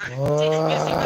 আমি আসছি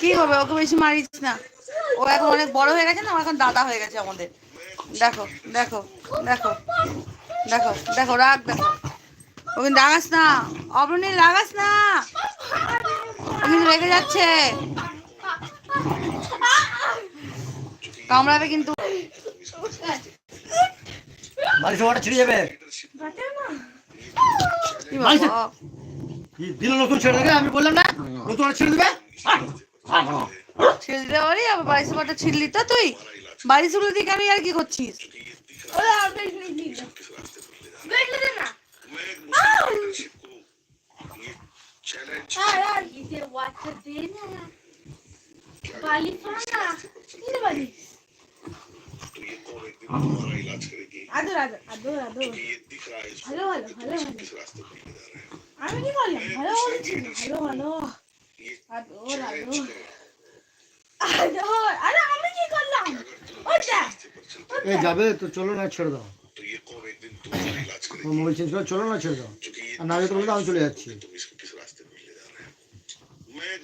কি হবে? ওকে বেশি মারিস না। ও এখন অনেক বড় হয়ে গেছে না এখন দাদা হয়ে গেছে আমাদের। দেখো দেখো দেখো দেখো দেখো, রাগ, দেখো। ও কিন্তু রাগাস না। অবনী, রাগাস না। ও কিন্তু রেগে যাচ্ছে। কামড়াবে কিন্তু। বাড়ি সবাটা ছিঁড়ে যাবে? দিল নতুন ছেড়ে দেবে আমি বললাম না নতুন ছেড়ে দেবে? ছেড়ে দিতে পারি আবার বাড়ি সাপাটা ছিড়লি তো তুই? বাড়ি শুরু দিকে আমি আর কি করছিস? আদর আদর আদর আদর। আমি কি বললাম? ভালো বলেছি ভালো ভালো। আদর আদর। আদর। আরে আমি কি করলাম? ওটা এ যাবে তো চলো না ছেড়ে দাও। মোবাইল চেঞ্জ করে চলো না ছেড়ে দাও। আর না যেতে আমি চলে যাচ্ছি। मैं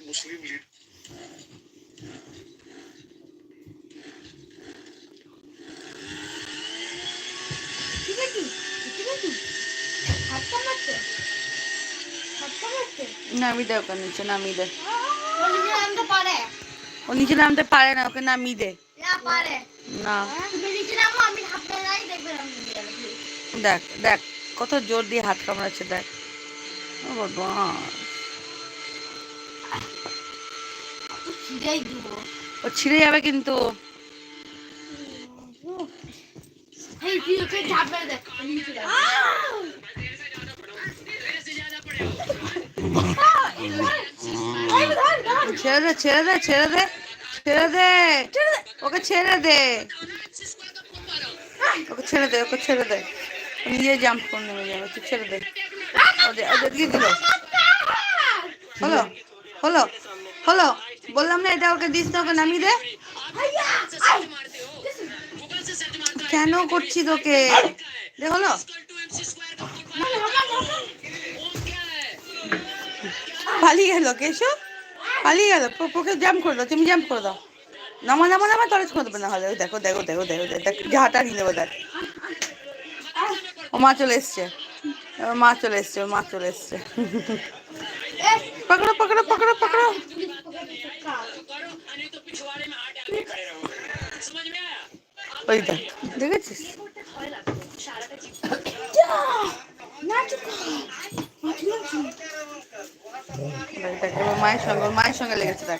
নামিয়ে দে ওকে নিচে নামিয়ে দে ও নিচে নামতে পারে না ওকে নামিয়ে দে না। যাব দেখ দেখ কত জোর দিয়ে হাত কামড়াচ্ছে দেখ। ও বদমাস। ও ছিঁড়ে যাবে কিন্তু। তুই ওকে ঝাঁপ দেখ ছেড়ে দে ছেড়ে দে ছেড়ে দে ছেড়ে দে। ওকে ছেড়ে দে। ওকে ছেড়ে দে, ওকে ছেড়ে দে। নিজে জাম্প করে নেমে যাবে তুই ছেড়ে দে। ওদের ওদের দিয়ে দিল। হলো হলো হলো। বললাম না, এটা ওকে দিস না, ওকে নামিয়ে দে। কেন করছি তোকে দে হলো। পালিয়ে গেল কেশো পালিয়ে গেল পোকে জ্যাম করে দাও তুমি জ্যাম করে দাও। নামা নামা নামা তলে করে দেবে না হলে। দেখো দেখো দেখো দেখো দেখো ঝাঁটা নিয়ে দেবো দেখ। ও মা চলে এসছে। মা চলে এসছে মা চলে এসছে। পকড়ো পকড়ো পকড়ো পকড়ো। ওই দেখ দেখেছিস? দেখ, দেখ, ওর মায়ের সঙ্গে মায়ের সঙ্গে লেগেছে, দেখ।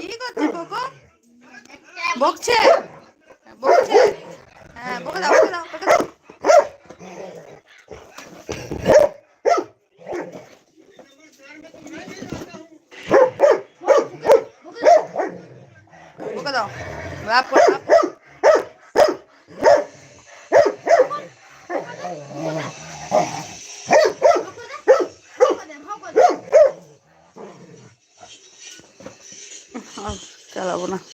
কি বকছে? বকছে? হ্যাঁ বকে দাও দাও দাও। বকে দাও। রাপ আর চালাবো না